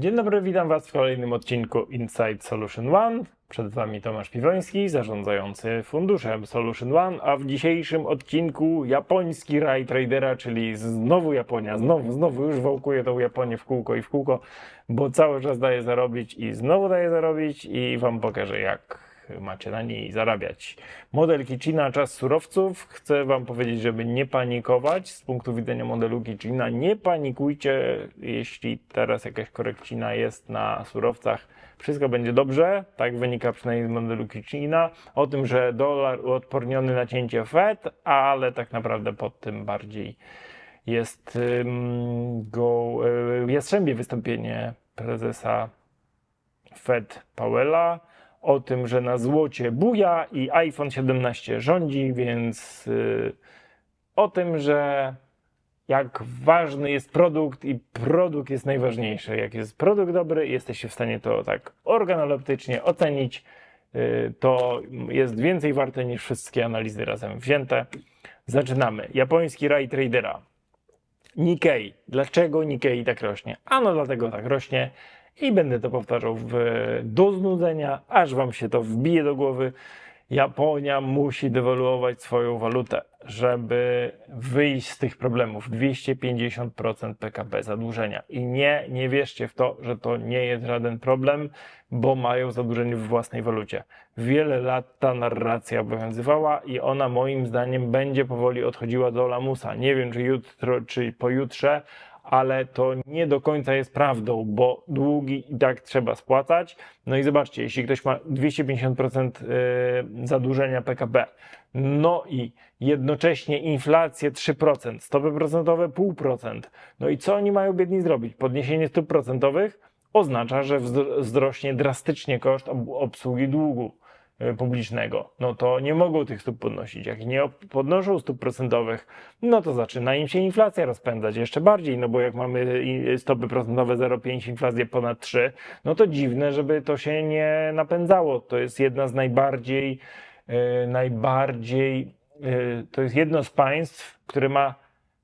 Dzień dobry, witam Was w kolejnym odcinku Inside Solution One. Przed Wami Tomasz Piwoński, zarządzający funduszem Solution One, a w dzisiejszym odcinku japoński raj tradera, czyli znowu Japonia, znowu, znowu już wałkuję tą Japonię w kółko i w kółko, bo cały czas daje zarobić i znowu daje zarobić i Wam pokażę jak macie na niej zarabiać. Model Kichina, czas surowców. Chcę Wam powiedzieć, żeby nie panikować z punktu widzenia modelu Kichina. Nie panikujcie, jeśli teraz jakaś korekcina jest na surowcach. Wszystko będzie dobrze, tak wynika przynajmniej z modelu Kichina. O tym, że dolar uodporniony na cięcie Fed, ale tak naprawdę pod tym bardziej jest go, y, jastrzębie wystąpienie prezesa Fed Powella o tym, że na złocie buja i iPhone 17 rządzi, więc y, o tym, że jak ważny jest produkt i produkt jest najważniejszy. Jak jest produkt dobry, jesteście w stanie to tak organoleptycznie ocenić, y, to jest więcej warte niż wszystkie analizy razem wzięte. Zaczynamy. Japoński raj tradera. Nikkei. Dlaczego Nikkei tak rośnie? Ano dlatego tak rośnie i będę to powtarzał w, do znudzenia, aż wam się to wbije do głowy. Japonia musi dewaluować swoją walutę, żeby wyjść z tych problemów. 250% PKB zadłużenia. I nie, nie wierzcie w to, że to nie jest żaden problem, bo mają zadłużenie w własnej walucie. Wiele lat ta narracja obowiązywała i ona moim zdaniem będzie powoli odchodziła do lamusa. Nie wiem, czy jutro, czy pojutrze, ale to nie do końca jest prawdą, bo długi i tak trzeba spłacać. No i zobaczcie, jeśli ktoś ma 250% y, zadłużenia PKB, no i jednocześnie inflację 3%, stopy procentowe 0,5%, no i co oni mają biedni zrobić? Podniesienie stóp procentowych oznacza, że wzrośnie drastycznie koszt obsługi długu publicznego, no to nie mogą tych stóp podnosić. Jak nie podnoszą stóp procentowych, no to zaczyna im się inflacja rozpędzać jeszcze bardziej, no bo jak mamy stopy procentowe 0,5, inflację ponad 3, no to dziwne, żeby to się nie napędzało. To jest jedna z najbardziej, yy, najbardziej, to jest jedno z państw, które ma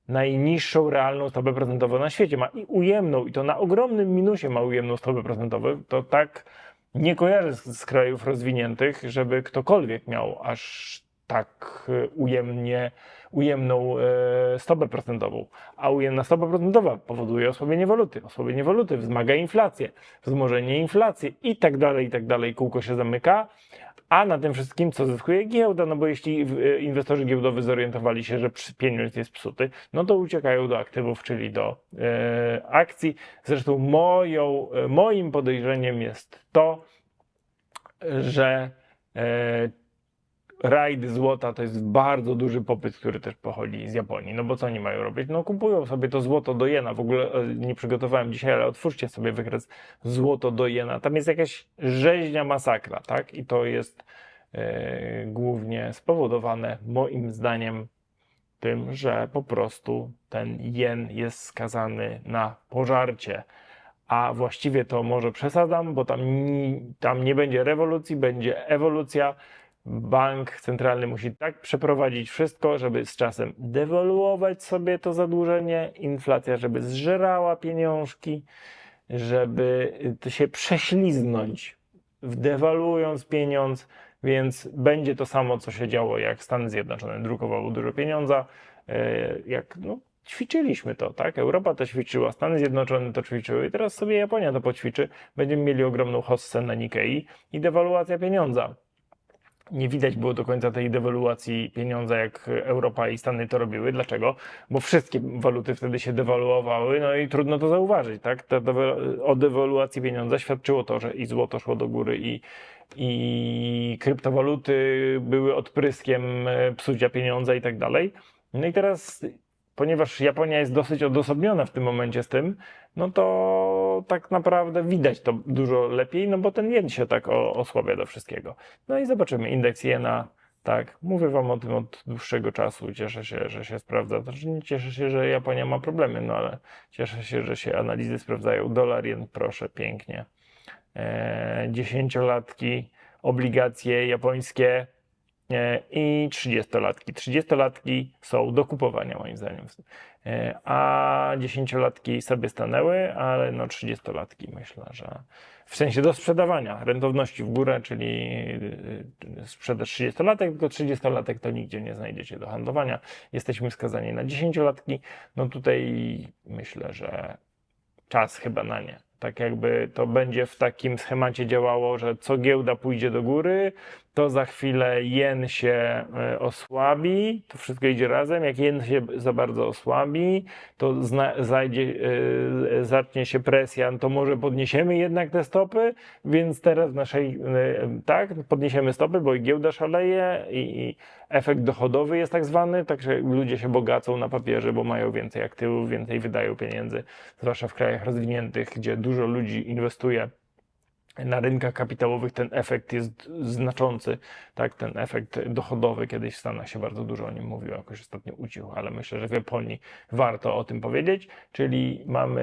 najniższą realną stopę procentową na świecie. Ma i ujemną, i to na ogromnym minusie ma ujemną stopę procentową. To tak nie kojarzę z, krajów rozwiniętych, żeby ktokolwiek miał aż tak ujemnie, ujemną e, stopę procentową. A ujemna stopa procentowa powoduje osłabienie waluty. Osłabienie waluty wzmaga inflację, wzmożenie inflacji i tak dalej, i tak dalej. Kółko się zamyka. A na tym wszystkim, co zyskuje giełda, no bo jeśli e, inwestorzy giełdowi zorientowali się, że pieniądz jest psuty, no to uciekają do aktywów, czyli do e, akcji. Zresztą moją, e, moim podejrzeniem jest to, że e, rajd złota to jest bardzo duży popyt, który też pochodzi z Japonii. No bo co oni mają robić? No kupują sobie to złoto do jena. W ogóle e, nie przygotowałem dzisiaj, ale otwórzcie sobie wykres złoto do jena. Tam jest jakaś rzeźnia masakra, tak? I to jest e, głównie spowodowane moim zdaniem tym, że po prostu ten jen jest skazany na pożarcie. A właściwie to może przesadzam, bo tam, tam nie będzie rewolucji, będzie ewolucja bank centralny musi tak przeprowadzić wszystko, żeby z czasem dewaluować sobie to zadłużenie, inflacja, żeby zżerała pieniążki, żeby się prześliznąć, dewaluując pieniądz, więc będzie to samo, co się działo, jak Stany Zjednoczone drukowały dużo pieniądza, e, jak no, ćwiczyliśmy to, tak? Europa to ćwiczyła, Stany Zjednoczone to ćwiczyły i teraz sobie Japonia to poćwiczy. Będziemy mieli ogromną hossę na Nikkei i dewaluacja pieniądza nie widać było do końca tej dewaluacji pieniądza, jak Europa i Stany to robiły. Dlaczego? Bo wszystkie waluty wtedy się dewaluowały, no i trudno to zauważyć, tak? o dewaluacji pieniądza świadczyło to, że i złoto szło do góry, i, i kryptowaluty były odpryskiem e, psucia pieniądza i tak dalej. No i teraz ponieważ Japonia jest dosyć odosobniona w tym momencie z tym, no to tak naprawdę widać to dużo lepiej, no bo ten jen się tak osłabia do wszystkiego. No i zobaczymy, indeks jena, tak, mówię wam o tym od dłuższego czasu, cieszę się, że się sprawdza. Znaczy nie cieszę się, że Japonia ma problemy, no ale cieszę się, że się analizy sprawdzają. Dolar, jen, proszę, pięknie. Eee, dziesięciolatki, obligacje japońskie, e, i 30-latki. 30-latki są do kupowania moim zdaniem. E, A 10-latki sobie stanęły, ale no 30-latki myślę, że w sensie do sprzedawania, rentowności w górę, czyli y, sprzedaż 30-latek, tylko 30-latek to nigdzie nie znajdziecie do handlowania. Jesteśmy skazani na 10-latki. No tutaj myślę, że czas chyba na nie. Tak jakby to będzie w takim schemacie działało, że co giełda pójdzie do góry, to za chwilę jen się e, osłabi, to wszystko idzie razem. Jak jen się za bardzo osłabi, to zna, zajdzie, e, zacznie się presja, no to może podniesiemy jednak te stopy, więc teraz w naszej, e, tak, podniesiemy stopy, bo i giełda szaleje i, i efekt dochodowy jest tak zwany, także ludzie się bogacą na papierze, bo mają więcej aktywów, więcej wydają pieniędzy, zwłaszcza w krajach rozwiniętych, gdzie dużo ludzi inwestuje na rynkach kapitałowych ten efekt jest znaczący, tak, ten efekt dochodowy, kiedyś w Stanach się bardzo dużo o nim mówiło, jakoś ostatnio ucichł, ale myślę, że w Japonii warto o tym powiedzieć, czyli mamy,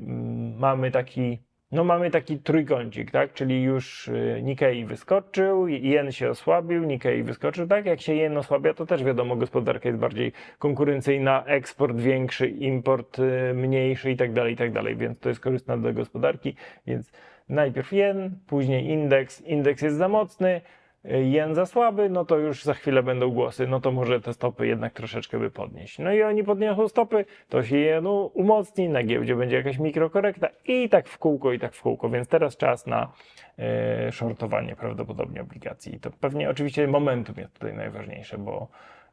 mm, mamy taki no mamy taki trójkącik, tak? Czyli już y, Nikkei wyskoczył, jen się osłabił, Nikkei wyskoczył, tak? Jak się jen osłabia, to też wiadomo, gospodarka jest bardziej konkurencyjna, eksport większy, import y, mniejszy i tak dalej, i tak dalej, więc to jest korzystne dla gospodarki, więc najpierw jen, później indeks, indeks jest za mocny, jen za słaby, no to już za chwilę będą głosy, no to może te stopy jednak troszeczkę by podnieść. No i oni podniosą stopy, to się jenu umocni, na giełdzie będzie jakaś mikrokorekta i tak w kółko, i tak w kółko, więc teraz czas na e, shortowanie prawdopodobnie obligacji. I to pewnie oczywiście momentum jest tutaj najważniejsze, bo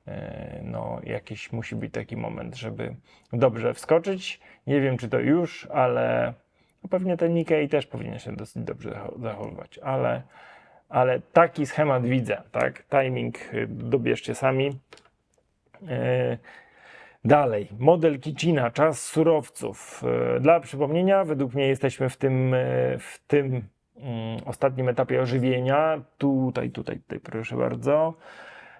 e, no, jakiś musi być taki moment, żeby dobrze wskoczyć. Nie wiem, czy to już, ale no pewnie ten Nikkei też powinien się dosyć dobrze zacho- zachowywać, ale ale taki schemat widzę, tak? Timing y, dobierzcie sami. E, Dalej, model Kicina, czas surowców. E, Dla przypomnienia, według mnie jesteśmy w tym, w tym mm, ostatnim etapie ożywienia. Tutaj, tutaj, tutaj, proszę bardzo.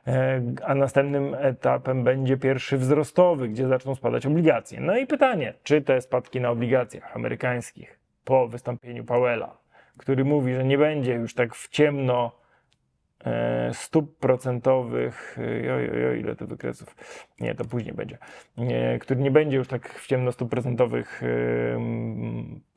E, A następnym etapem będzie pierwszy wzrostowy, gdzie zaczną spadać obligacje. No i pytanie, czy te spadki na obligacjach amerykańskich po wystąpieniu Powella, który mówi, że nie będzie już tak w ciemno e, stóp procentowych, e, oj, oj, oj, ile to wykresów, nie, to później będzie, nie, który nie będzie już tak w ciemno stóp procentowych e,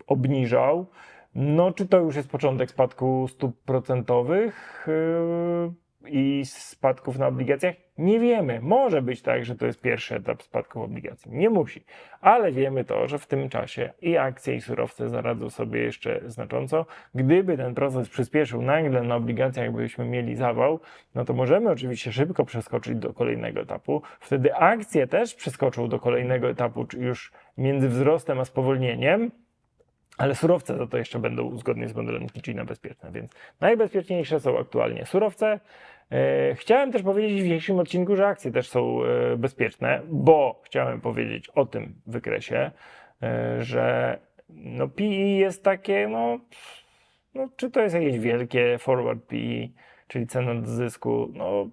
obniżał, no czy to już jest początek spadku stóp procentowych? E, i spadków na obligacjach? Nie wiemy. Może być tak, że to jest pierwszy etap spadków obligacji. Nie musi. Ale wiemy to, że w tym czasie i akcje, i surowce zaradzą sobie jeszcze znacząco. Gdyby ten proces przyspieszył nagle na obligacjach, byśmy mieli zawał, no to możemy oczywiście szybko przeskoczyć do kolejnego etapu. Wtedy akcje też przeskoczą do kolejnego etapu, już między wzrostem a spowolnieniem. Ale surowce za to jeszcze będą zgodnie z modelem Kitchina bezpieczne, więc najbezpieczniejsze są aktualnie surowce. E, Chciałem też powiedzieć w dzisiejszym odcinku, że akcje też są e, bezpieczne, bo chciałem powiedzieć o tym wykresie, e, że no PE jest takie, no, no czy to jest jakieś wielkie forward PE, czyli cena do zysku, no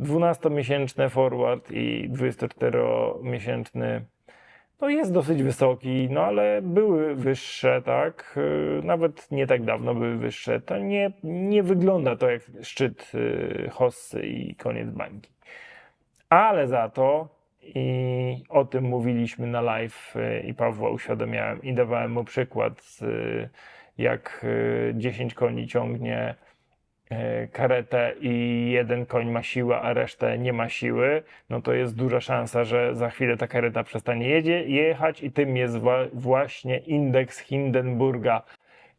12-miesięczne forward i 24-miesięczny no jest dosyć wysoki, no ale były wyższe, tak? Yy, Nawet nie tak dawno były wyższe. To nie, nie wygląda to jak szczyt yy, Hossy i koniec bańki. Ale za to, i o tym mówiliśmy na live yy, i Pawła uświadamiałem i dawałem mu przykład, jak yy, 10 koni ciągnie karetę i jeden koń ma siłę, a resztę nie ma siły, no to jest duża szansa, że za chwilę ta kareta przestanie jedzie, jechać i tym jest właśnie indeks Hindenburga.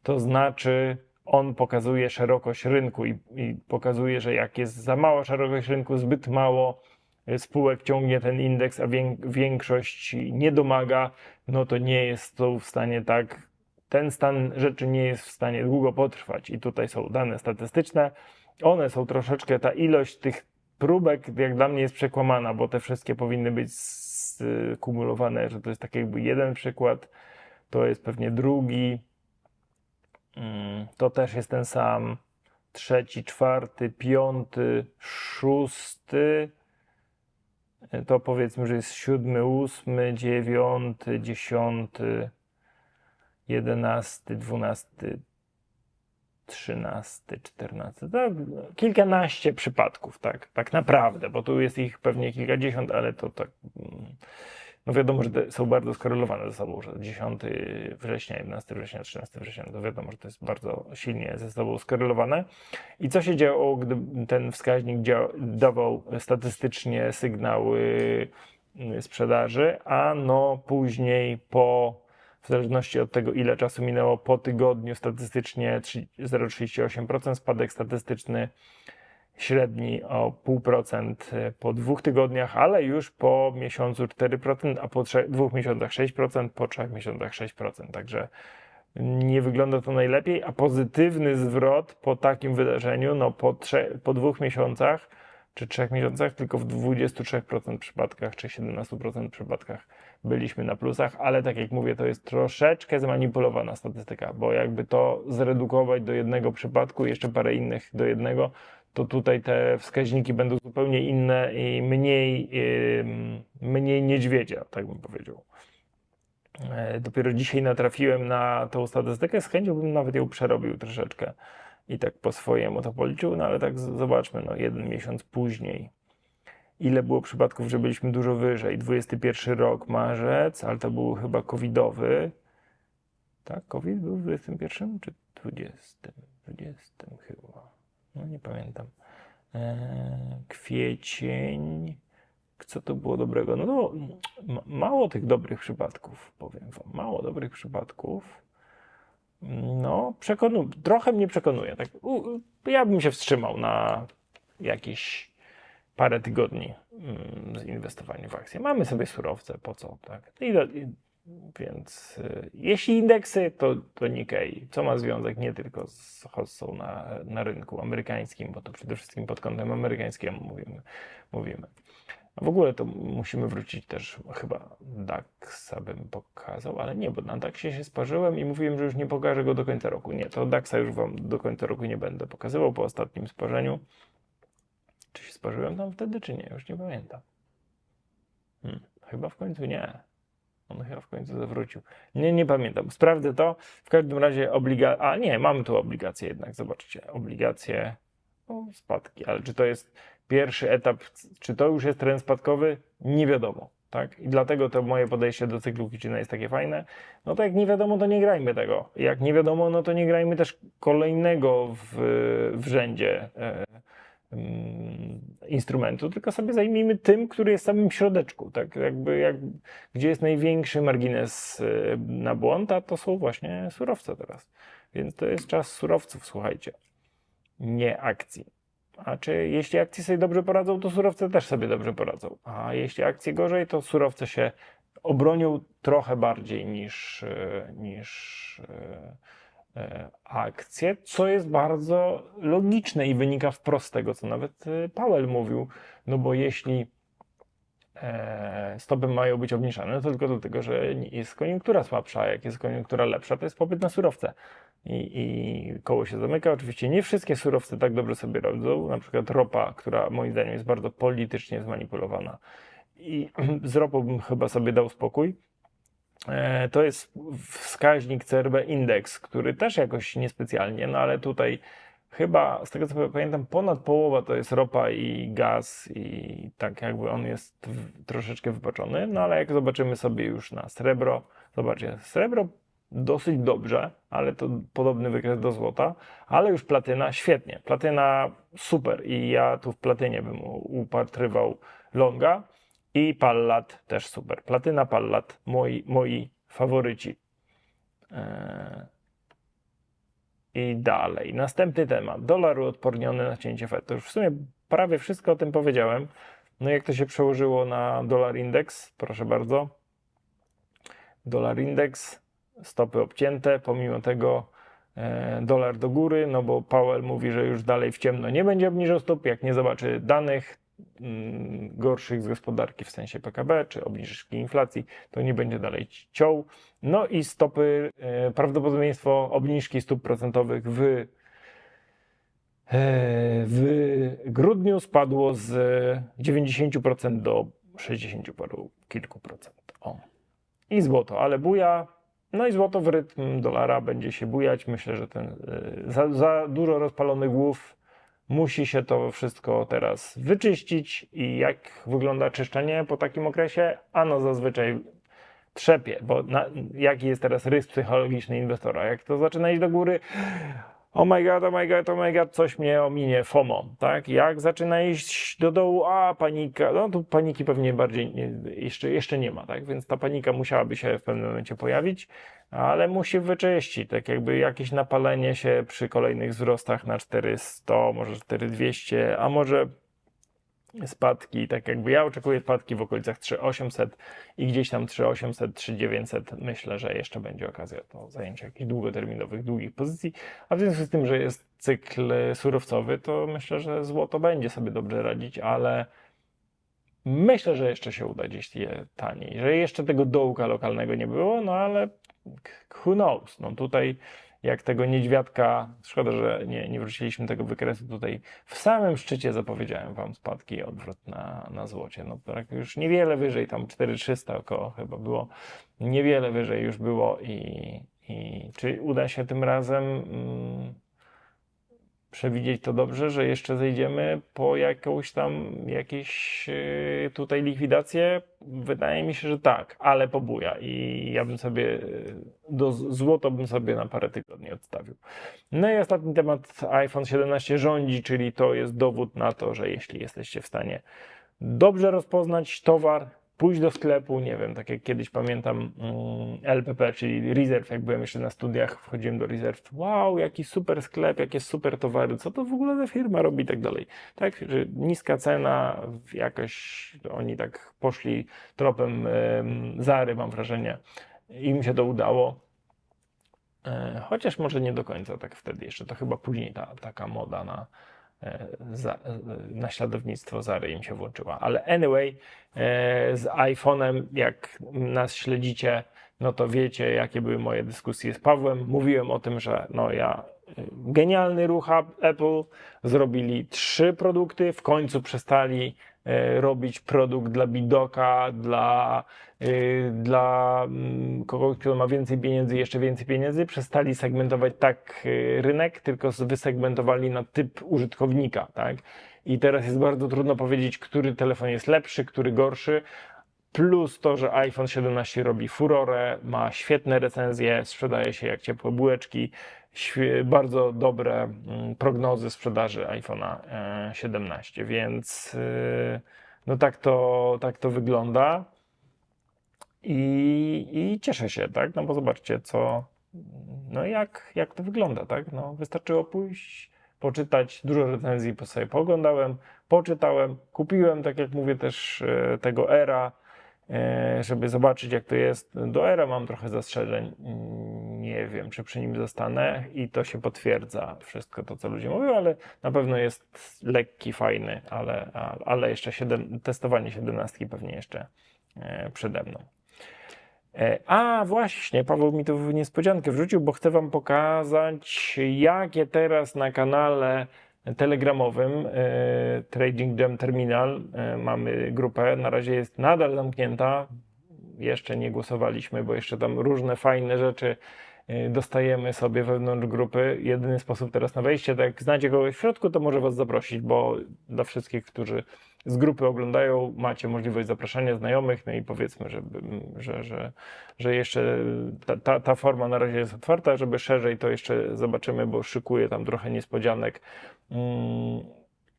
To znaczy on pokazuje szerokość rynku i, i pokazuje, że jak jest za mała szerokość rynku, zbyt mało e, spółek ciągnie ten indeks, a wię- większość nie domaga, no to nie jest to w stanie tak ten stan rzeczy nie jest w stanie długo potrwać. I tutaj są dane statystyczne. One są troszeczkę, ta ilość tych próbek, jak dla mnie, jest przekłamana, bo te wszystkie powinny być skumulowane, że to jest tak jakby jeden przykład, to jest pewnie drugi, Mm, to też jest ten sam, trzeci, czwarty, piąty, szósty, to powiedzmy, że jest siódmy, ósmy, dziewiąty, dziesiąty, jedenasty, dwunasty, 13, 14, tak, kilkanaście przypadków, tak, tak naprawdę, bo tu jest ich pewnie kilkadziesiąt, ale to tak, mm, no wiadomo, że są bardzo skorelowane ze sobą, że 10 września, 11 września, 13 września, to wiadomo, że to jest bardzo silnie ze sobą skorelowane. I co się działo, gdy ten wskaźnik dawał statystycznie sygnały y, sprzedaży, a no później po, w zależności od tego, ile czasu minęło, po tygodniu statystycznie trzy- 0,38%, spadek statystyczny średni o 0,5% po dwóch tygodniach, ale już po miesiącu 4%, a po trzech, dwóch miesiącach 6%, po trzech miesiącach 6%. Także nie wygląda to najlepiej, a pozytywny zwrot po takim wydarzeniu, no po, po dwóch miesiącach czy trzech miesiącach, tylko w 23% przypadkach czy 17% przypadkach byliśmy na plusach, ale tak jak mówię, to jest troszeczkę zmanipulowana statystyka, bo jakby to zredukować do jednego przypadku, jeszcze parę innych do jednego, to tutaj te wskaźniki będą zupełnie inne i mniej, mniej niedźwiedzia, tak bym powiedział. E, Dopiero dzisiaj natrafiłem na tą statystykę, z chęcią bym nawet ją przerobił troszeczkę i tak po swojemu to policzył, no ale tak zobaczmy, no jeden miesiąc później. Ile było przypadków, że byliśmy dużo wyżej? 21 rok, marzec, ale to był chyba covidowy. Tak, COVID był w 21 czy 20? 20 chyba. No nie pamiętam. Eee, kwiecień. Co to było dobrego? No to ma- mało tych dobrych przypadków, powiem wam. Mało dobrych przypadków. No, przekonu, trochę mnie przekonuje. Tak, u, ja bym się wstrzymał na jakieś parę tygodni mm, z inwestowaniem w akcje. Mamy sobie surowce, po co? Tak? I, do- i, więc y, jeśli indeksy, to, to Nikkei. Co ma związek nie tylko z hossą na, na rynku amerykańskim, bo to przede wszystkim pod kątem amerykańskim mówimy. mówimy. A w ogóle to musimy wrócić też, chyba DAX bym pokazał, ale nie, bo na DAXie się sparzyłem i mówiłem, że już nie pokażę go do końca roku. Nie, to DAXa już Wam do końca roku nie będę pokazywał po ostatnim sparzeniu. Czy się sparzyłem tam wtedy, czy nie? Już nie pamiętam. Hmm, chyba w końcu nie. On chyba w końcu zawrócił. Nie, nie pamiętam. Sprawdzę to. W każdym razie obliga... A nie, mamy tu obligacje jednak. Zobaczcie. Obligacje, no, spadki. Ale czy to jest pierwszy etap, czy to już jest trend spadkowy? Nie wiadomo. Tak? I dlatego to moje podejście do cyklu Kitchena jest takie fajne. No to jak nie wiadomo, to nie grajmy tego. Jak nie wiadomo, no to nie grajmy też kolejnego w, w rzędzie e, instrumentu, tylko sobie zajmijmy tym, który jest w samym środeczku, tak jakby jak, gdzie jest największy margines e, na błąd, a to są właśnie surowce teraz. Więc to jest czas surowców, słuchajcie, nie akcji. A czy jeśli akcje sobie dobrze poradzą, to surowce też sobie dobrze poradzą. A jeśli akcje gorzej, to surowce się obronią trochę bardziej niż, e, niż e, akcje, co jest bardzo logiczne i wynika wprost z tego, co nawet e, Powell mówił. No bo jeśli e, stopy mają być obniżane, to tylko dlatego, że jest koniunktura słabsza, jak jest koniunktura lepsza, to jest popyt na surowce. I, I koło się zamyka. Oczywiście nie wszystkie surowce tak dobrze sobie radzą. Na przykład ropa, która moim zdaniem jest bardzo politycznie zmanipulowana. I z ropą bym chyba sobie dał spokój. E, To jest wskaźnik CRB Index, który też jakoś niespecjalnie, no ale tutaj chyba, z tego co pamiętam, ponad połowa to jest ropa i gaz i tak jakby on jest w, troszeczkę wypaczony, no ale jak zobaczymy sobie już na srebro, zobaczcie, srebro dosyć dobrze, ale to podobny wykres do złota, ale już platyna świetnie, platyna super i ja tu w platynie bym upatrywał longa i pallat też super, platyna, pallat, moi, moi faworyci. Eee, i dalej. Następny temat. Dolar uodporniony na cięcie już w sumie prawie wszystko o tym powiedziałem. No jak to się przełożyło na dolar indeks? Proszę bardzo. Dolar indeks, stopy obcięte, pomimo tego e, dolar do góry, no bo Powell mówi, że już dalej w ciemno nie będzie obniżał stóp, jak nie zobaczy danych gorszych z gospodarki w sensie PKB czy obniżki inflacji, to nie będzie dalej ciął. No i stopy, e, prawdopodobieństwo obniżki stóp procentowych w, e, w grudniu spadło z 90% do 60 paru kilku procent. O. I złoto, ale buja. No i złoto w rytm dolara będzie się bujać. Myślę, że ten y, za, za dużo rozpalonych głów musi się to wszystko teraz wyczyścić. I jak wygląda czyszczenie po takim okresie? Ano zazwyczaj trzepie, bo na, jaki jest teraz rys psychologiczny inwestora? Jak to zaczyna iść do góry, oh my god, oh my god, oh my god, coś mnie ominie, FOMO, tak? Jak zaczyna iść do dołu, a panika, no tu paniki pewnie bardziej nie, jeszcze, jeszcze nie ma, tak? Więc ta panika musiałaby się w pewnym momencie pojawić, ale musi wyczyścić, tak jakby jakieś napalenie się przy kolejnych wzrostach na 400, może 4200, a może spadki, tak jakby ja oczekuję spadki w okolicach 3800 i gdzieś tam 3800, 3900 myślę, że jeszcze będzie okazja do zajęcia jakichś długoterminowych, długich pozycji, a w związku z tym, że jest cykl surowcowy, to myślę, że złoto będzie sobie dobrze radzić, ale myślę, że jeszcze się uda gdzieś je taniej, że jeszcze tego dołka lokalnego nie było, no ale who knows, no tutaj jak tego niedźwiadka, szkoda, że nie, nie wróciliśmy tego wykresu tutaj, w samym szczycie zapowiedziałem wam spadki i odwrót na, na złocie. No tak już niewiele wyżej, tam 4300 około chyba było, niewiele wyżej już było i, i czy uda się tym razem mm, przewidzieć to dobrze, że jeszcze zejdziemy po jakąś tam jakieś yy, tutaj likwidację? Wydaje mi się, że tak, ale pobuja i ja bym sobie yy, do złoto bym sobie na parę tygodni odstawił. No i ostatni temat iPhone 17 rządzi, czyli to jest dowód na to, że jeśli jesteście w stanie dobrze rozpoznać towar, pójść do sklepu, nie wiem, tak jak kiedyś pamiętam mm, LPP, czyli Reserve, jak byłem jeszcze na studiach, wchodziłem do Reserve, wow, jaki super sklep, jakie super towary, co to w ogóle za firma robi i tak dalej. Tak, że niska cena, jakoś oni tak poszli tropem em, Zary, mam wrażenie, im się to udało. E, Chociaż może nie do końca tak wtedy jeszcze, to chyba później ta taka moda na, za, e, naśladownictwo Zary im się włączyła. Ale anyway, e, z iPhone'em, jak nas śledzicie, no to wiecie, jakie były moje dyskusje z Pawłem. Mówiłem o tym, że no ja e, genialny ruch Apple, zrobili trzy produkty, w końcu przestali e, robić produkt dla bidoka, dla, y, dla mm, kogoś, kto ma więcej pieniędzy, jeszcze więcej pieniędzy, przestali segmentować tak y, rynek, tylko wysegmentowali na typ użytkownika, tak? I teraz jest bardzo trudno powiedzieć, który telefon jest lepszy, który gorszy. Plus to, że iPhone 17 robi furorę, ma świetne recenzje, sprzedaje się jak ciepłe bułeczki, bardzo dobre mm, prognozy sprzedaży iPhone'a e, 17, więc y, no tak to, tak to wygląda. I, I cieszę się, tak? No bo zobaczcie, co, no jak, jak to wygląda, tak? No wystarczyło pójść, poczytać, dużo recenzji po sobie pooglądałem, poczytałem, kupiłem, tak jak mówię, też e, tego Era, e, żeby zobaczyć, jak to jest. Do Era mam trochę zastrzeżeń. Nie wiem, czy przy nim zostanę i to się potwierdza wszystko to, co ludzie mówią, ale na pewno jest lekki, fajny, ale, ale jeszcze testowanie 17 pewnie jeszcze e, przede mną. E, A właśnie, Paweł mi tu niespodziankę wrzucił, bo chcę Wam pokazać, jakie teraz na kanale telegramowym e, Trading Jam Terminal e, mamy grupę. Na razie jest nadal zamknięta. Jeszcze nie głosowaliśmy, bo jeszcze tam różne fajne rzeczy e, dostajemy sobie wewnątrz grupy. Jedyny sposób teraz na wejście, tak jak znacie kogoś w środku, to może Was zaprosić, bo dla wszystkich, którzy z grupy oglądają, macie możliwość zapraszania znajomych, no i powiedzmy, żeby, że, że, że jeszcze ta, ta, ta forma na razie jest otwarta, żeby szerzej to jeszcze zobaczymy, bo szykuję tam trochę niespodzianek. Mm,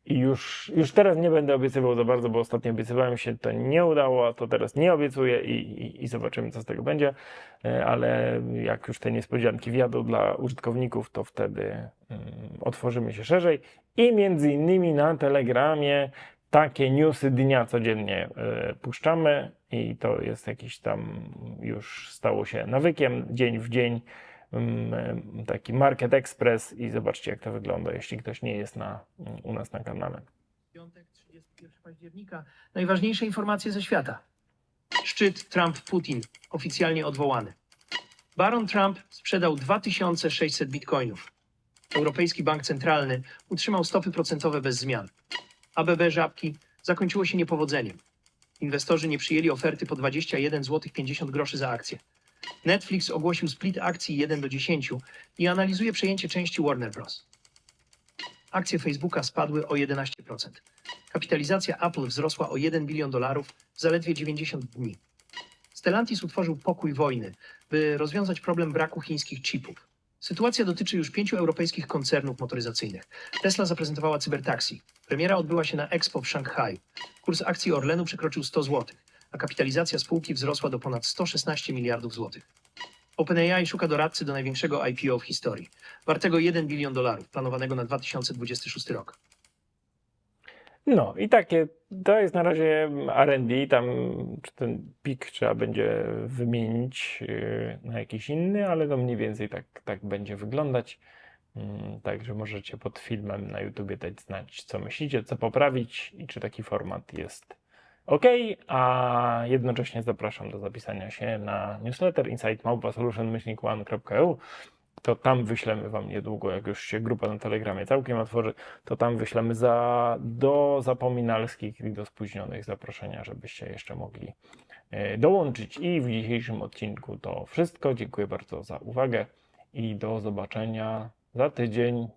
I już, już teraz nie będę obiecywał za bardzo, bo ostatnio obiecywałem się, to nie udało, a to teraz nie obiecuję i, i, i zobaczymy, co z tego będzie. E, Ale jak już te niespodzianki wjadą dla użytkowników, to wtedy mm, otworzymy się szerzej i między innymi na Telegramie takie newsy dnia codziennie e, puszczamy i to jest jakiś tam już stało się nawykiem, dzień w dzień mm, e, taki Market Express i zobaczcie jak to wygląda, jeśli ktoś nie jest na, u nas na kanale. piątek, 31 października. Najważniejsze informacje ze świata. Szczyt Trump-Putin oficjalnie odwołany. Baron Trump sprzedał 2600 bitcoinów. Europejski Bank Centralny utrzymał stopy procentowe bez zmian. ABB Żabki zakończyło się niepowodzeniem. Inwestorzy nie przyjęli oferty po 21 zł 50 groszy za akcję. Netflix ogłosił split akcji 1 do 10 i analizuje przejęcie części Warner Bros. Akcje Facebooka spadły o 11%. Kapitalizacja Apple wzrosła o 1 bilion dolarów w zaledwie 90 dni. Stellantis utworzył pokój wojny, by rozwiązać problem braku chińskich chipów. Sytuacja dotyczy już pięciu europejskich koncernów motoryzacyjnych. Tesla zaprezentowała cybertaxi. Premiera odbyła się na Expo w Szanghaju. Kurs akcji Orlenu przekroczył 100 zł, a kapitalizacja spółki wzrosła do ponad 116 miliardów złotych. OpenAI szuka doradcy do największego IPO w historii, wartego 1 bilion dolarów, planowanego na 2026 rok. No i takie, to jest na razie R&D, tam czy ten pik trzeba będzie wymienić yy, na jakiś inny, ale to mniej więcej tak, tak będzie wyglądać. Mm, Także możecie pod filmem na YouTubie dać znać, co myślicie, co poprawić i czy taki format jest ok, a jednocześnie zapraszam do zapisania się na newsletter insightmałpa.solutionmyślnik1.eu to tam wyślemy Wam niedługo, jak już się grupa na Telegramie całkiem otworzy, to tam wyślemy za, do zapominalskich i do spóźnionych zaproszenia, żebyście jeszcze mogli e, dołączyć. I w dzisiejszym odcinku to wszystko. Dziękuję bardzo za uwagę i do zobaczenia za tydzień.